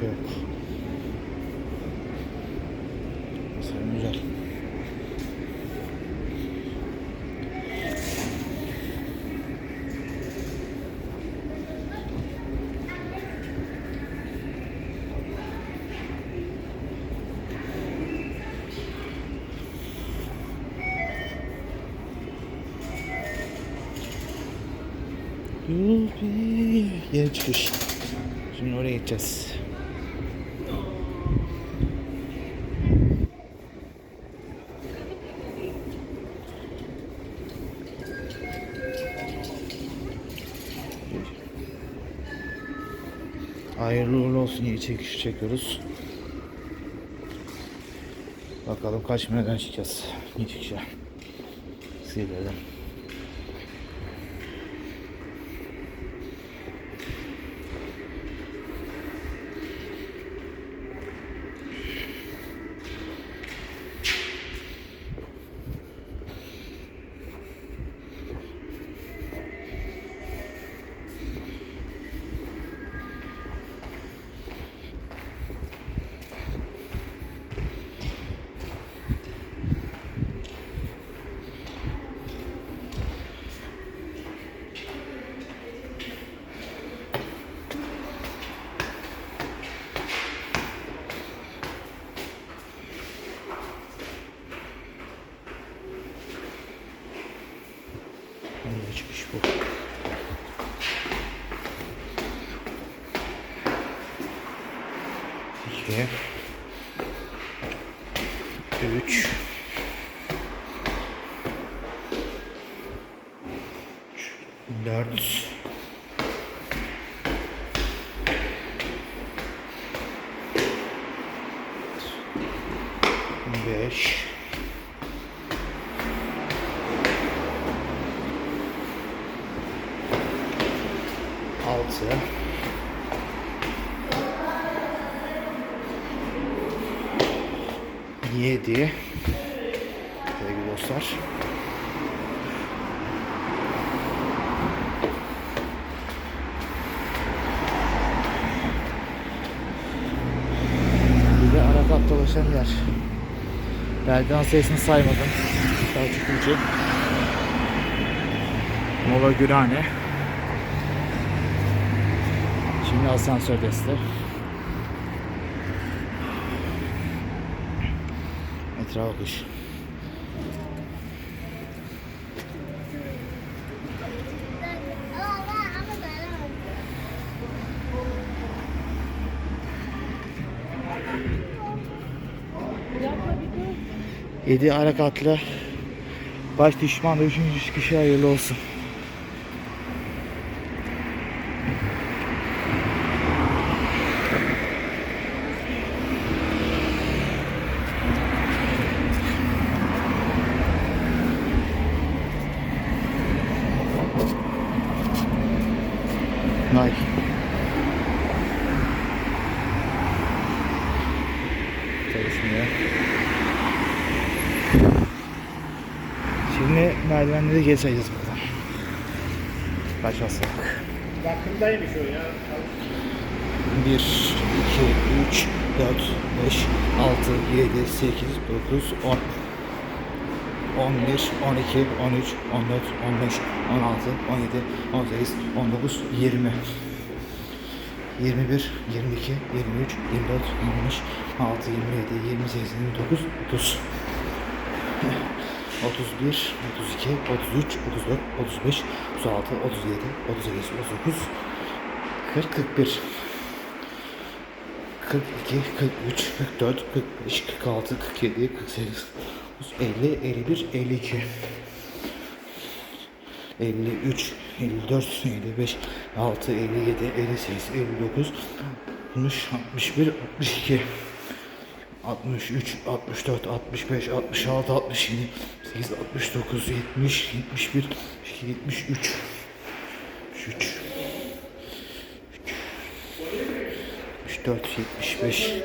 şey yok. Mesela güzel. Yeni çıkış. Şimdi oraya gideceğiz. Olsun yeni çekiş çekiyoruz. Bakalım kaç metreden çıkacağız. İyi çıkacağız. 2 3 4 5 6 Yedi. Sevgili dostlar. Bir de Arafat dolaşan yer. Merdiven sayısını saymadım. Daha çıkınca. Mola Gürhane. Şimdi asansör desteği. Etrafa bakış. Yedi harekatlı baş düşman da üçüncü kişi hayırlı olsun. Vay. Çalışmıyor. Şimdi sayacağız buradan. Kaç basamak? Yakındaymış o ya. 1, 2, 3, 4, 5, 6, 7, 8, 9, 10. 11, 12, 13, 14, 15, 16, 17, 18, 19, 20. 21, 22, 23, 24, 25, 6, 27, 28, 29, 30. 31, 32, 33, 34, 35, 36, 37, 38, 39, 40, 41. 42, 43, 44, 45, 46, 47, 48, 50, 51, 52. 53, 54, 55, 6, 57, 58, 59, 60, 61, 62. 63, 64, 65, 66, 67, 68, 69, 70, 71, 73, 73, 74, 75,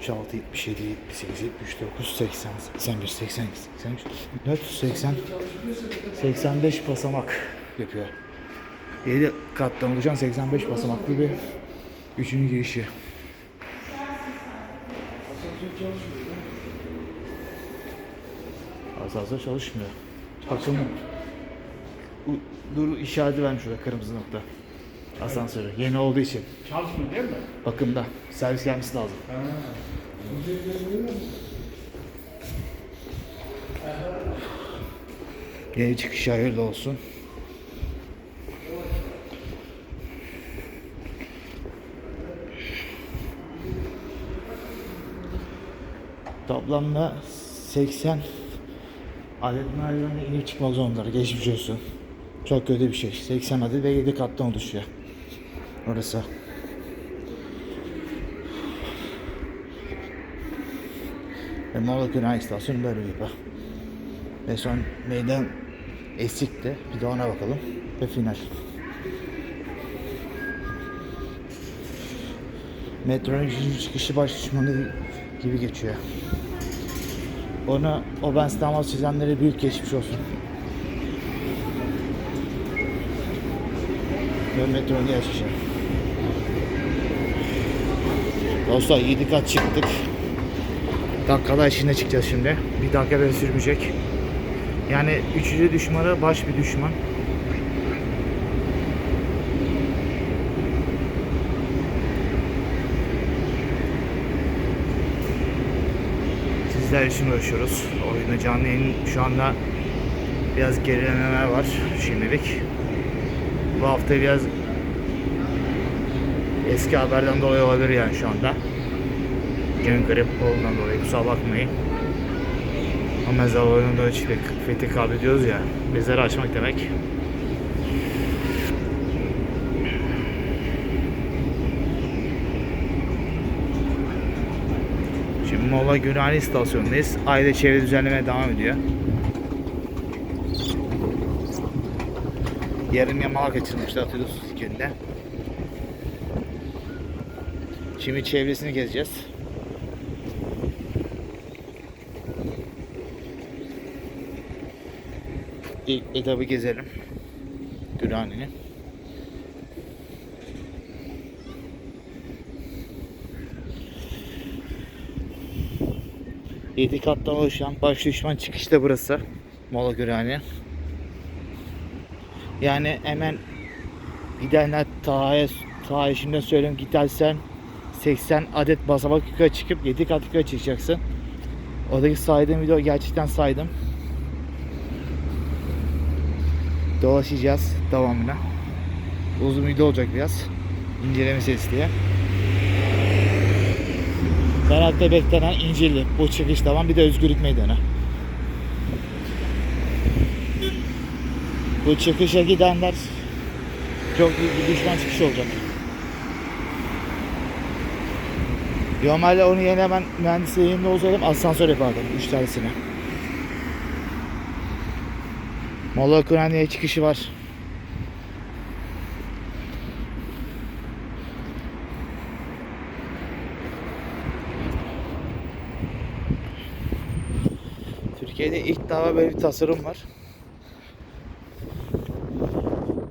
76, 77, 78, 79, 80, 81, 80, 83, 84, 80, 85 basamak yapıyor. 7 kattan oluşan 85 basamaklı bir üçüncü girişi. Asansör çalışmıyor. Bakın dur işareti vermiş şurada kırmızı nokta. Asansörü. Yeni olduğu için. Çalışmıyor değil mi? Bakımda. Servis gelmesi lazım. Yeni çıkış hayırlı olsun. Toplamda 80 adet merdivende inip çıkmak zorundalar. Geçmiş olsun. Çok kötü bir şey. 80 adet ve 7 kattan oluşuyor. Orası. Ve Mola Günah istasyonu böyle bir. Ve son meydan esikti. Bir de ona bakalım. Ve final. Metronun 3. çıkışı baş düşmanı gibi geçiyor. Onu o ben İstanbul çizenlere büyük geçmiş olsun. Ve metronun yaşayacak. Dostlar 7 kat çıktık. Dakikalar içinde çıkacağız şimdi. Bir dakika bile sürmeyecek. Yani üçüncü düşmanı baş bir düşman. Sizler için uğraşıyoruz. Oyunda canlı yayın şu anda biraz gerilemeler var şimdilik. Bu hafta biraz eski haberden dolayı olabilir yani şu anda. Gün grip olduğundan dolayı kusura bakmayın. Ama mezar oyununda hiç pek fethi kaybediyoruz ya. Mezarı açmak demek. Şimdi Mola Gürani istasyonundayız. Aile çevre düzenlemeye devam ediyor. Yarım yamalak açılmıştı atıyoruz günde. Şimdi çevresini gezeceğiz. İlk etabı gezelim. Gürhane'nin. Yedi kattan oluşan baş düşman çıkışta burası. Mola Gürhane. Yani hemen gidenler Taha'ya Taha'ya şimdi söyleyeyim gidersen 80 adet basamak yukarı çıkıp 7 kat yukarı çıkacaksın. Oradaki saydığım video gerçekten saydım. Dolaşacağız devamına. Uzun video olacak biraz. İnceleme serisi diye. Merakla beklenen İncirli. Bu çıkış tamam. Bir de Özgürlük Meydanı. Bu çıkışa gidenler çok büyük bir düşman çıkışı olacak. Normalde onu yerine hemen mühendisliğinde olsaydım asansör yapardım 3 tanesini. Molla Kur'an'ya çıkışı var. Defa böyle bir tasarım var.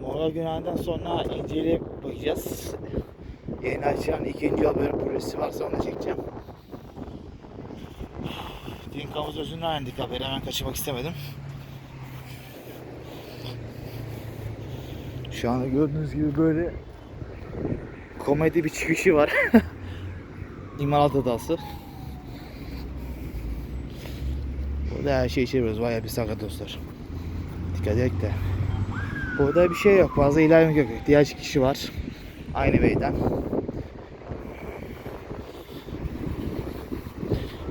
Mola Günah'dan sonra inceleyip bakacağız. Yeni açılan ikinci bölüm projesi varsa onu çekeceğim. Din Kavuz özünden öğrendik haberi hemen kaçırmak istemedim. Şu anda gördüğünüz gibi böyle komedi bir çıkışı var. İmalat Adası. Burada her şey içeriyoruz. Bayağı bir sakat dostlar. Dikkat edin de. Burada bir şey yok. Fazla ilerleme yok. Diğer çıkışı var. Aynı meydan.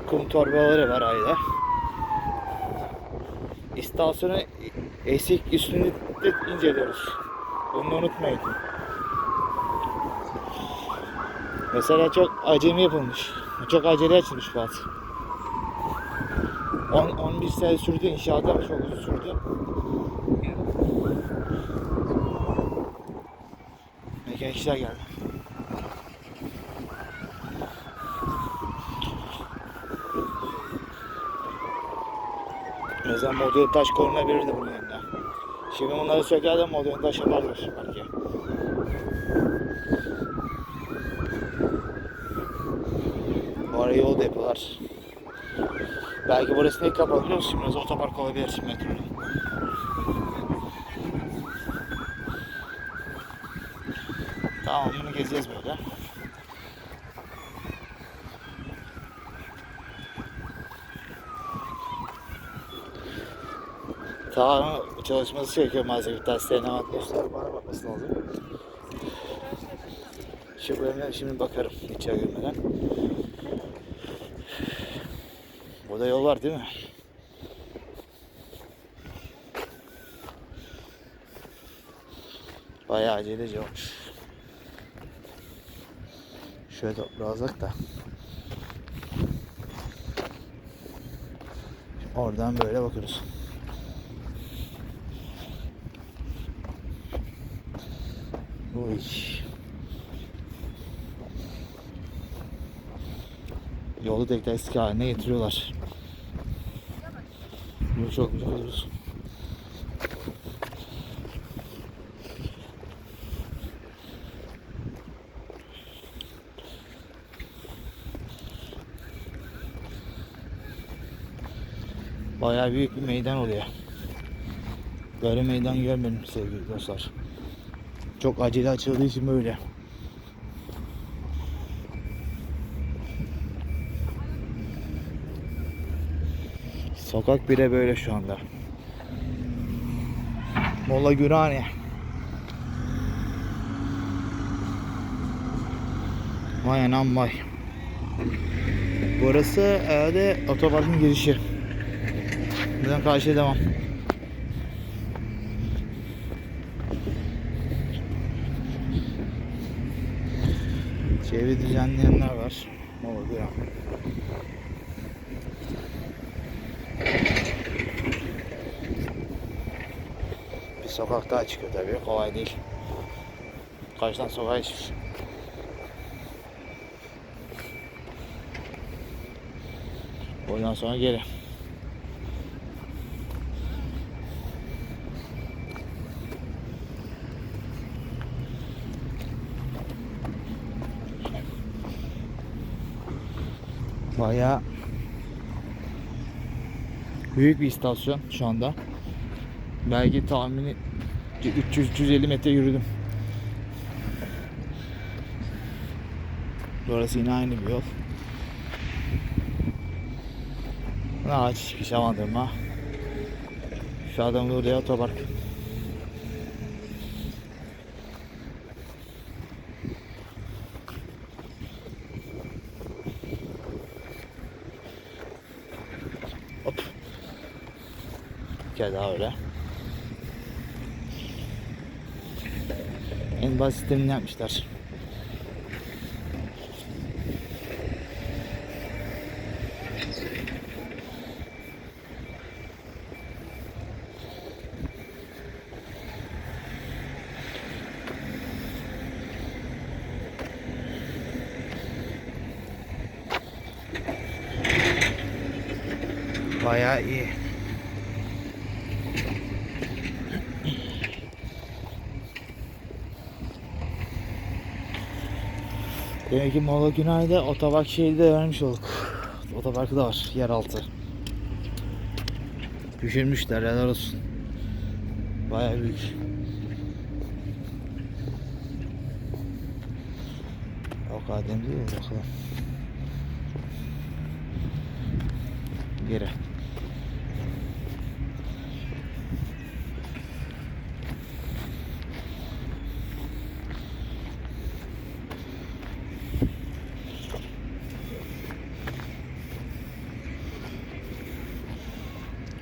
Kum torbaları var ayda. İstasyonu esik üstünü inceliyoruz. Bunu unutmayın. Mesela çok acemi yapılmış. Çok acele açılmış Fuat. 10 11 sene sürdü inşaatı ama çok uzun sürdü. Mekanikçiler geldi. Zaman modern taş korunabilirdi bunun yanında. Şimdi bunları söker de modern taş yaparlar belki. Bu ara yol da yapıyorlar. Belki burası ne biliyor musun? Biraz otopark olabilir metronun. Tamam bunu gezeceğiz böyle. Tamam çalışması çekiyor malzeme derslerine dostlar bana bakması lazım. Şu bölümden şimdi bakarım içeri girmeden. Burada yol var değil mi? Bayağı aceleci olmuş. Şöyle toprağı alsak da. Oradan böyle bakıyoruz. Uy. Yolu tekrar eski haline getiriyorlar. Güzel görüyoruz. Bayağı büyük bir meydan oluyor. Böyle meydan görmedim sevgili dostlar. Çok acele açıldığı için böyle. Sokak bile böyle şu anda. Molla Gürhane. Vay anam vay. Burası herhalde otoparkın girişi. Buradan karşıya devam. Çevre düzenleyenler var. Molla Gürhane. Bir sokak daha çıkıyor tabii. Kolay değil. Kaçtan sokağa geçmiş. Ondan sonra geri. Bayağı büyük bir istasyon şu anda. Belki tahmini 300-350 metre yürüdüm. Burası yine aynı bir yol. Ağaç çıkış avandırma. Şu adam oraya otopark. Daha öyle. En basitlerini yapmışlar. Bayağı iyi. Demek ki Mola Günay'da otopark şeyi de vermiş olduk. Otoparkı da var yeraltı. Düşünmüşler helal olsun. Bayağı büyük. O kadar değil bakalım. Geri.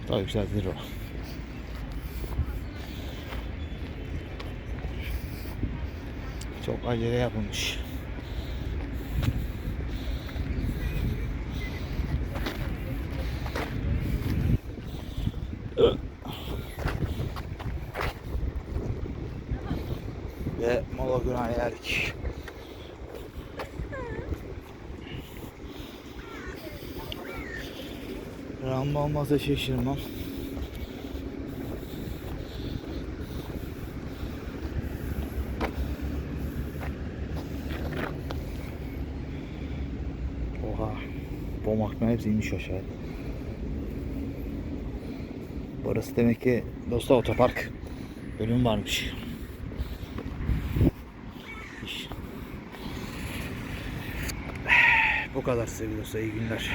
Daha yükseltilir o. Çok acele yapılmış. Ve mola günahı yerdik. Ramba olmazsa şaşırmam. Oha. Bomaktan hepsi inmiş aşağı. Burası demek ki dostlar otopark. Bölüm varmış. Bu kadar sevgili dostlar. iyi günler.